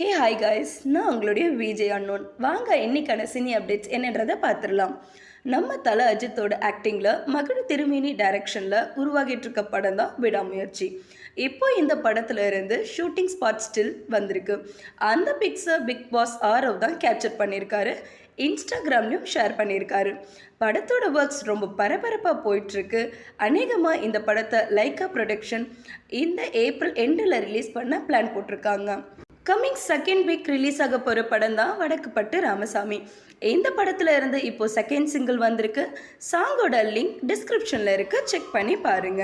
Hey hi guys நான் உங்களுடைய Vijay unknown வாங்க இன்னைக்கான சினி அப்டேட்ஸ் என்னன்றதை பார்த்துடலாம். நம்ம தல அஜித்தோட ஆக்டிங்கில் மகள் திருமேனி டைரக்ஷனில் உருவாகிட்டு இருக்க படம் தான் விடாமுயற்சி. இப்போ இந்த படத்துல இருந்து ஷூட்டிங் ஸ்பாட் ஸ்டில் வந்திருக்கு. அந்த பிக்ஸை பிக் பாஸ் ஆரவ் தான் கேப்சர் பண்ணியிருக்காரு இன்ஸ்டாகிராம்லையும் ஷேர் பண்ணியிருக்காரு படத்தோட ஒர்க்ஸ் ரொம்ப பரபரப்பாக போயிட்டுருக்கு. அநேகமாக இந்த படத்தை லைக்கா ப்ரொடக்ஷன் இந்த ஏப்ரல் எண்டில் ரிலீஸ் பண்ண பிளான் போட்டிருக்காங்க. கம்மிங் செகண்ட் வீக் ரிலீஸ் ஆக போகிற படம் தான் வடக்குப்பட்டு ராமசாமி. இந்த படத்தில் இருந்து இப்போ செகண்ட் சிங்கிள் வந்திருக்கு. சாங்கோட லிங்க் டிஸ்கிரிப்ஷனில் இருக்கு. செக் பண்ணி பாருங்க.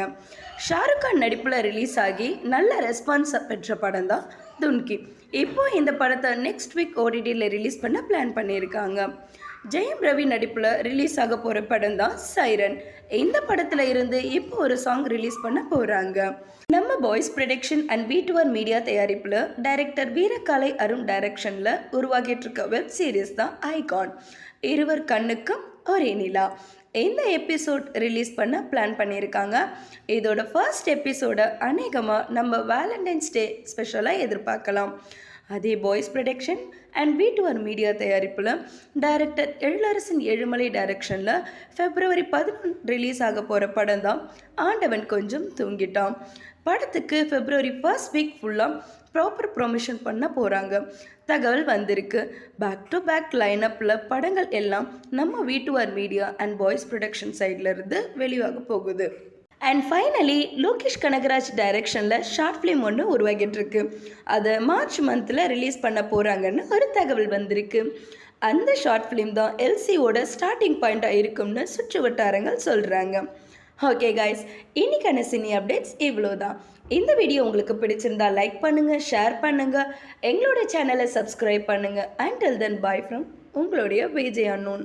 ஷாருக் கான் நடிப்பில் ரிலீஸ் ஆகி நல்ல ரெஸ்பான்ஸ் பெற்ற படம் தான் துன்கி. இப்போ இந்த படத்தை நெக்ஸ்ட் வீக் ஓடிடியில் ரிலீஸ் பண்ண பிளான் பண்ணியிருக்காங்க. ஜெயம் ரவி நடிப்பில் ரிலீஸ் ஆக போகிற படம் தான் சைரன் இந்த படத்தில் இருந்து இப்போ ஒரு சாங் ரிலீஸ் பண்ண போகிறாங்க நம்ம பாய்ஸ் ப்ரொடக்ஷன் அண்ட் வீட்டுவர் மீடியா தயாரிப்பில் டைரக்டர் வீரகலை அருண் டைரக்ஷனில் உருவாகிட்டு இருக்க வெப் சீரிஸ் தான் ஐகான் இருவர் கண்ணுக்கும் ஒரே நிலா. இந்த எபிசோட் ரிலீஸ் பண்ண பிளான் பண்ணியிருக்காங்க. இதோட ஃபர்ஸ்ட் எபிசோட அநேகமாக நம்ம வேலண்டைன்ஸ் டே ஸ்பெஷலாக எதிர்பார்க்கலாம். அதே பாய்ஸ் ப்ரொடக்ஷன் அண்ட் வீட்டுவர் மீடியா தயாரிப்பில் டைரக்டர் எழிலரசன் எழுமலை டைரக்ஷனில் ஃபெப்ரவரி பதினொன்று ரிலீஸ் ஆக போகிற படம் தான். ஆண்டவன் கொஞ்சம் தூங்கிட்டான். படத்துக்கு ஃபெப்ரவரி ஃபர்ஸ்ட் வீக் ஃபுல்லாக ப்ராப்பர் ப்ரொமோஷன் பண்ண போகிறாங்க தகவல் வந்திருக்கு. பேக் டு பேக் லைனப்பில் படங்கள் எல்லாம் நம்ம வீட்டுவார் மீடியா அண்ட் பாய்ஸ் ப்ரொடக்ஷன் சைடில் இருந்து வெளியாக போகுது. அண்ட் ஃபைனலி லோகேஷ் கனகராஜ் டைரக்ஷனில் ஷார்ட் ஃபிலிம் ஒன்று உருவாகிட்டு இருக்கு அதை மார்ச் மந்தில் ரிலீஸ் பண்ண போகிறாங்கன்னு ஒரு தகவல் வந்திருக்கு. அந்த ஷார்ட் ஃபிலிம் தான் எல்சியோட ஸ்டார்டிங் பாயிண்ட்டாக இருக்கும்னு சுற்று வட்டாரங்கள் சொல்கிறாங்க ஓகே காய்ஸ் இன்றைக்கான சினி அப்டேட்ஸ் இவ்வளோ தான் இந்த வீடியோ உங்களுக்கு பிடிச்சிருந்தா லைக் பண்ணுங்கள் ஷேர் பண்ணுங்கள் எங்களோட சேனலை சப்ஸ்கிரைப் பண்ணுங்கள் and till then bye from உங்களுடைய விஜய் அன்னோன்